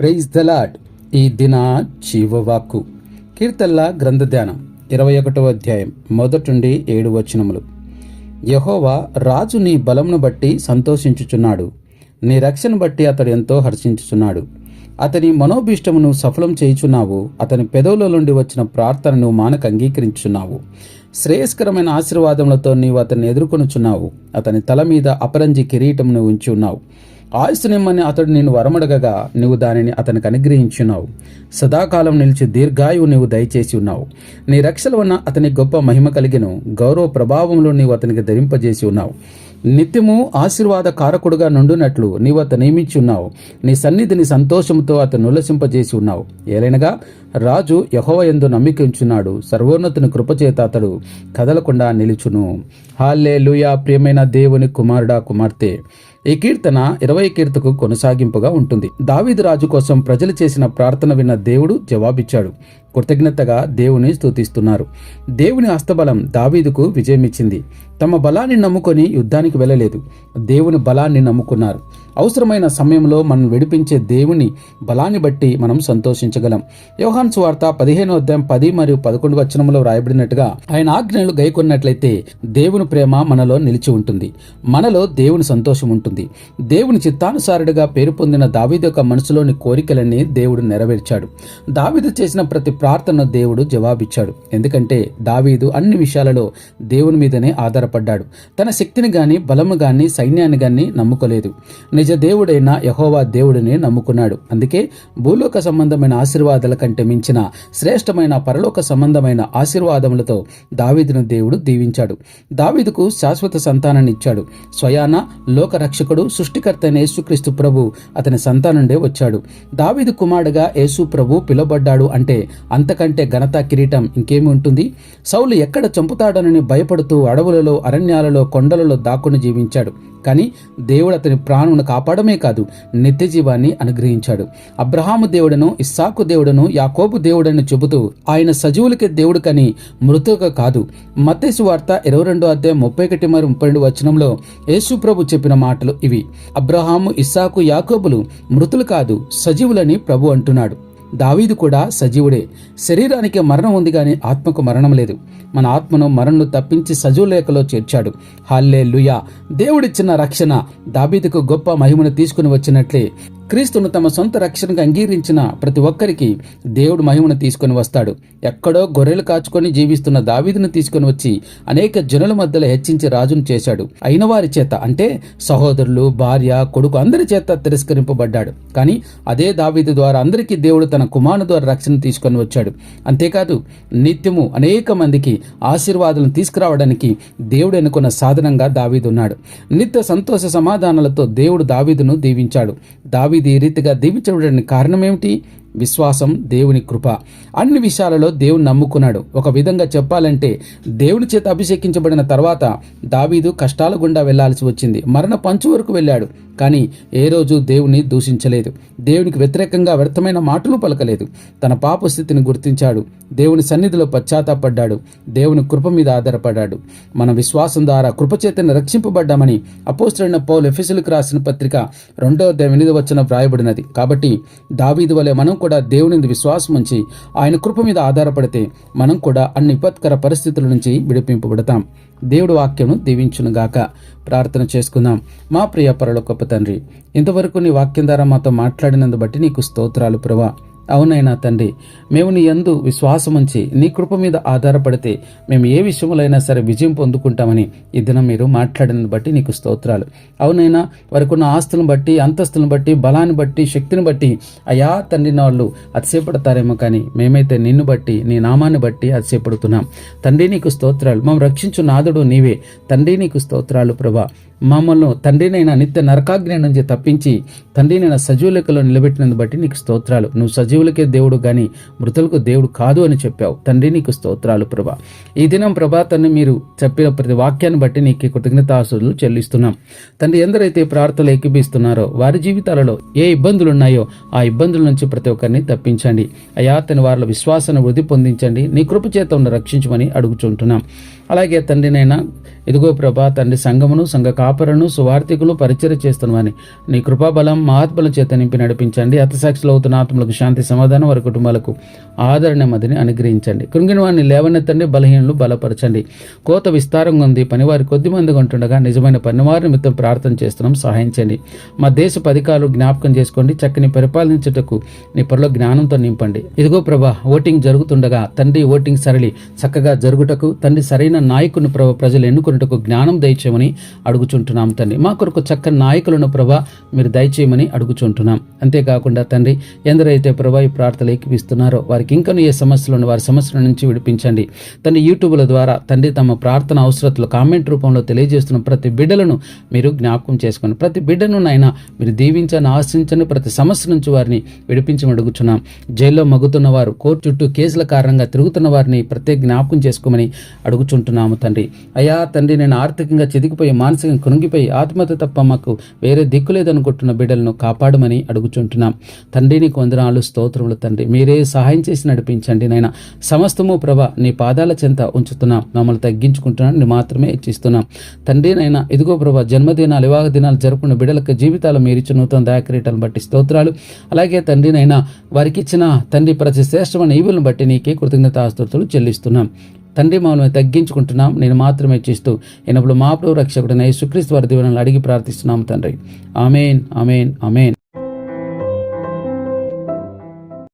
Praise the lord ఈ దిన జీవవాక్కు కీర్తల్ల గ్రంథ ధ్యానం ఇరవై ఒకటవ అధ్యాయం మొదటి ఏడు వచనములు. యహోవా రాజు నీ బలమును బట్టి సంతోషించుచున్నాడు. నీ రక్షణ బట్టి అతడు ఎంతో హర్షించుచున్నాడు. అతని మనోభీష్టమును సఫలం చేయుచున్నావు. అతని పెదవుల నుండి వచ్చిన ప్రార్థనను మానక అంగీకరించున్నావు శ్రేయస్కరమైన ఆశీర్వాదములతో నీవు అతన్ని ఎదుర్కొనుచున్నావు. అతని తల మీద అపరంజి కిరీటమును ఉంచి ఉన్నావు. ఆయుస్సునిమ్మని అతడు నేను వరమడగగా నువ్వు దానిని అతనికి అనుగ్రహించున్నావు. సదాకాలం నిలిచి దీర్ఘాయువు నీవు దయచేసి ఉన్నావు. నీ రక్షల ఉన్న అతని గొప్ప మహిమ కలిగిన. గౌరవ ప్రభావంలో నీవు అతనికి ధరింపజేసి ఉన్నావు. నిత్యము ఆశీర్వాద కారకుడుగా నుండునట్లు నీవు అతను నియమించి ఉన్నావు. నీ సన్నిధిని సంతోషంతో అతను ఉల్లసింపజేసి ఉన్నావు. ఏలైనగా రాజు యహోవ ఎందు నమ్మికించున్నాడు. సర్వోన్నతుని కృపచేత అతడు కదలకుండా నిలుచును. హాల్లే లూయా ప్రియమైన దేవుని కుమారుడా కుమార్తె. ఈ కీర్తన ఇరవై కీర్తకు కొనసాగింపుగా ఉంటుంది. దావీదు రాజు కోసం ప్రజలు చేసిన ప్రార్థన విన్న దేవుడు జవాబిచ్చాడు. కృతజ్ఞతగా దేవుని స్తుతిస్తున్నారు. దేవుని హస్తబలం దావీదుకు విజయమిచ్చింది. తమ బలాన్ని నమ్ముకొని యుద్ధానికి వెళ్ళలేదు. దేవుని బలాన్ని నమ్ముకున్నారు. అవసరమైన సమయంలో మనం విడిపించే దేవుని బలాన్ని బట్టి మనం సంతోషించగలం. యోహాన్ సువార్త పదిహేను అధ్యాయం పది మరియు పదకొండు వచనంలో రాయబడినట్టుగా ఆయన ఆజ్ఞలు గైకొన్నట్లయితే దేవుని ప్రేమ మనలో నిలిచి ఉంటుంది. మనలో దేవుని సంతోషం ఉంటుంది. దేవుని చిత్తానుసారుడిగా పేరు పొందిన దావీదు యొక్క మనసులోని కోరికలన్నీ దేవుడు నెరవేర్చాడు. దావీదు చేసిన ప్రతి ప్రార్థన దేవుడు జవాబిచ్చాడు. ఎందుకంటే దావీదు అన్ని విషయాలలో దేవుని మీదనే ఆధారపడ్డాడు. తన శక్తిని గాని బలము గాని సైన్యాన్ని గాని నమ్ముకోలేదు. నిజ దేవుడైన యహోవా దేవుడిని నమ్ముకున్నాడు. అందుకే భూలోక సంబంధమైన ఆశీర్వాదాల కంటే మించిన శ్రేష్టమైన పరలోక సంబంధమైన ఆశీర్వాదములతో దావీదును దేవుడు దీవించాడు. దావీదుకు శాశ్వత సంతానాన్ని ఇచ్చాడు. స్వయాన లోక రక్షకుడు సృష్టికర్త అయిన యేసుక్రీస్తు ప్రభు అతని సంతానుండే వచ్చాడు. దావీదు కుమారుడుగా యేసు ప్రభు పిలువబడ్డాడు అంటే అంతకంటే ఘనత కిరీటం ఇంకేమి ఉంటుంది? సౌలు ఎక్కడ చంపుతాడనని భయపడుతూ అడవులలో అరణ్యాలలో కొండలలో దాక్కుని జీవించాడు. కానీ దేవుడు అతని ప్రాణును కాపాడమే కాదు నిత్య జీవాన్ని అనుగ్రహించాడు. అబ్రహాము దేవుడను ఇస్సాకు దేవుడను యాకోబు దేవుడని చెబుతూ ఆయన సజీవులకి దేవుడు కని మృతుక కాదు. మత్తేసు వార్త ఇరవై రెండో అధ్యాయం ముప్పై ఒకటి మరి ముప్పై రెండు వచనంలో యేసు ప్రభు చెప్పిన మాటలు ఇవి. అబ్రహాము ఇస్సాకు యాకోబులు మృతులు కాదు సజీవులని ప్రభు అంటున్నాడు. దావీదు కూడా సజీవుడే. శరీరానికి మరణం ఉంది కానీ ఆత్మకు మరణం లేదు. మన ఆత్మను మరణను తప్పించి సజీవులేఖలో చేర్చాడు. హాల్లే లుయా దేవుడిచ్చిన రక్షణ దావీదుకు గొప్ప మహిమను తీసుకుని వచ్చినట్లే. క్రీస్తును తమ సొంత రక్షణకు అంగీకరించిన ప్రతి ఒక్కరికి దేవుడు మహిమను తీసుకొని వస్తాడు. ఎక్కడో గొర్రెలు కాచుకొని జీవిస్తున్న దావీదును తీసుకొని వచ్చి అనేక జనుల మధ్యలో హెచ్చించి రాజును చేశాడు. అయిన వారి చేత అంటే సహోదరులు భార్య కొడుకు అందరి చేత తిరస్కరింపబడ్డాడు. కానీ అదే దావీదు ద్వారా అందరికీ దేవుడు తన కుమారుని ద్వారా రక్షణ తీసుకొని వచ్చాడు. అంతేకాదు నిత్యము అనేక మందికి ఆశీర్వాదాలను తీసుకురావడానికి దేవుడు ఎన్నుకున్న సాధనంగా దావీదు ఉన్నాడు. నిత్య సంతోష సమాధానాలతో దేవుడు దావీదును దీవించాడు. దావీదు ఈ రీతిగా దీవించబడడానికి కారణమేమిటి? విశ్వాసం దేవుని కృప. అన్ని విషయాలలో దేవుని నమ్ముకున్నాడు. ఒక విధంగా చెప్పాలంటే దేవుని చేత అభిషేకించబడిన తర్వాత దావీదు కష్టాల గుండా వెళ్ళాల్సి వచ్చింది. మరణ పంచు వరకు వెళ్ళాడు. కానీ ఏ రోజు దేవుని దూషించలేదు. దేవునికి వ్యతిరేకంగా వ్యర్థమైన మాటలు పలకలేదు. తన పాప స్థితిని గుర్తించాడు. దేవుని సన్నిధిలో పశ్చాత్తాపడ్డాడు. దేవుని కృప మీద ఆధారపడ్డాడు. మన విశ్వాసం ద్వారా కృపచేతను రక్షింపబడ్డామని అపోస్టైన పౌల్ ఎఫెసులకు రాసిన పత్రిక రెండో ఎనిమిది వచ్చిన వ్రాయబడినది. కాబట్టి దావీదు వలె మనం కూడా దేవుని విశ్వాసం ఉంచి ఆయన కృప మీద ఆధారపడితే మనం కూడా అన్ని విపత్కర పరిస్థితుల నుంచి విడిపింపబడతాం. దేవుడు వాక్యం దీవించునుగాక. ప్రార్థన చేసుకుందాం. మా ప్రియ గొప్ప తండ్రి. ఇంతవరకు నీ వాక్యం ద్వారా మాతో మాట్లాడినందు బట్టి నీకు స్తోత్రాలు ప్రభా. అవునైనా తండ్రి మేము నీ యందు విశ్వాసముంచి నీ కృప మీద ఆధారపడితే మేము ఏ విషయంలో సరే విజయం పొందుకుంటామని ఈ దినం మీరు మాట్లాడిన బట్టి నీకు స్తోత్రాలు. అవునైనా వారికి ఉన్న ఆస్తులను బట్టి అంతస్తులను బట్టి బలాన్ని బట్టి శక్తిని బట్టి అయా తండ్రి వాళ్ళు అతిశయపడతారేమో కానీ మేమైతే నిన్ను బట్టి నీ నామాన్ని బట్టి అతిశయపడుతున్నాం. తండ్రి నీకు స్తోత్రాలు. మేము రక్షించు నాదుడు నీవే. తండ్రి నీకు స్తోత్రాలు ప్రభా. మమ్మల్ని తండ్రినైనా నిత్య నరకాగ్ని నుంచి తప్పించి తండ్రినైనా సజీవులకలో నిలబెట్టినందు బట్టి నీకు స్తోత్రాలు. నువ్వు సజీవులకే దేవుడు కానీ మృతులకు దేవుడు కాదు అని చెప్పావు. తండ్రి నీకు స్తోత్రాలు ప్రభా. ఈ దినం ప్రభా తండ్రి మీరు చెప్పిన ప్రతి వాక్యాన్ని బట్టి నీకు కృతజ్ఞతాసులు చెల్లిస్తున్నాం. తండ్రి ఎందరైతే ప్రార్థనలు ఏకీపిస్తున్నారో వారి జీవితాలలో ఏ ఇబ్బందులు ఉన్నాయో ఆ ఇబ్బందుల నుంచి ప్రతి ఒక్కరిని తప్పించండి. అయా తన వారిలో విశ్వాసాన్ని వృద్ధి పొందించండి. నీ కృప చేత ఉన్న రక్షించమని అడుగుచుంటున్నాం. అలాగే తండ్రినైనా ఇదిగో ప్రభా తండ్రి సంఘమును సంఘ కాపరును సువార్థికులు పరిచయం చేస్తున్నామని నీ కృపాబలం మహాత్మల చేత నింపి నడిపించండి. అతసాక్షులు అవుతున్న ఆత్మలకు శాంతి సమాధానం వారి కుటుంబాలకు ఆదరణ మదిని అనుగ్రహించండి. కృంగిన వారిని లేవనెత్తండి బలహీనలు బలపరచండి. కోత విస్తారంగా ఉంది పనివారి కొద్ది మందిగా ఉంటుండగా నిజమైన పనివారి నిమిత్తం ప్రార్థన చేస్తున్నాం సహాయించండి మా దేశ పథకాలు జ్ఞాపకం చేసుకోండి చక్కని పరిపాలించుటకు నీ పనిలో జ్ఞానంతో నింపండి. ఇదిగో ప్రభా ఓటింగ్ జరుగుతుండగా తండ్రి ఓటింగ్ సరళి చక్కగా జరుగుటకు తండ్రి సరైన నాయకుని ప్రభ ప్రజలు ఎన్నుకున్నట్టుకు జ్ఞానం దయచేయమని అడుగుచుంటున్నాం తండ్రి. మా కొరకు చక్కని నాయకులను ప్రభా మీరు దయచేయమని అడుగుచుంటున్నాం. అంతేకాకుండా తండ్రి ఎందరైతే ప్రభా ఈ ప్రార్థనలు ఏకిపిస్తున్నారో వారికి ఇంకను ఏ సమస్యలు వారి సమస్యల నుంచి విడిపించండి. తండ్రి యూట్యూబ్ల ద్వారా తండ్రి తమ ప్రార్థన అవసరతలు కామెంట్ రూపంలో తెలియజేస్తున్న ప్రతి బిడ్డలను మీరు జ్ఞాపకం చేసుకోండి ప్రతి బిడ్డను నాయన మీరు దీవించని ఆశించని ప్రతి సమస్య నుంచి వారిని విడిపించమని అడుగుచున్నాం. జైల్లో మగ్గుతున్న వారు కోర్టు చుట్టూ కేసుల కారణంగా తిరుగుతున్న వారిని ప్రత్యేక జ్ఞాపకం చేసుకోమని వేడుకుంటున్నాము తండ్రి. అయ్యా తండ్రి నేను ఆర్థికంగా చెదిగిపోయి మానసికంగా కృంగిపోయి ఆత్మహత్య తప్ప మాకు వేరే దిక్కు లేదనుకుంటున్న బిడ్డలను కాపాడమని అడుగుచుంటున్నాం. తండ్రి నీకు వందనాలు స్తోత్రములు తండ్రి. మీరే సహాయం చేసి నడిపించండి నాయన. సమస్తము ప్రభ నీ పాదాల చెంత ఉంచుతున్నాం. మమ్మల్ని తగ్గించుకుంటున్నాం నీ మాత్రమే ఇచ్చిస్తున్నాం తండ్రి నైనా ఇదిగో ప్రభ జన్మదినాలు వివాహ దినాలు జరుపుకున్న బిడ్డలకు జీవితాలు మీరు ఇచ్చిన నూతన దయాక్రీటలను బట్టి స్తోత్రాలు. అలాగే తండ్రినైనా వారికి ఇచ్చిన తండ్రి ప్రతి శ్రేష్టమైన ఈవులను బట్టి నీకే కృతజ్ఞతాస్తుతులు చెల్లిస్తున్నాం. తండ్రి మమ్మల్ని తగ్గించుకుంటున్నాం. నేను మాత్రమే చేస్తూ ఎన్నప్పుడు మా ప్రభు రక్షకుడైన యేసుక్రీస్తు వారి దీవెనలు అడిగి ప్రార్థిస్తున్నాం తండ్రి. Amen amen amen.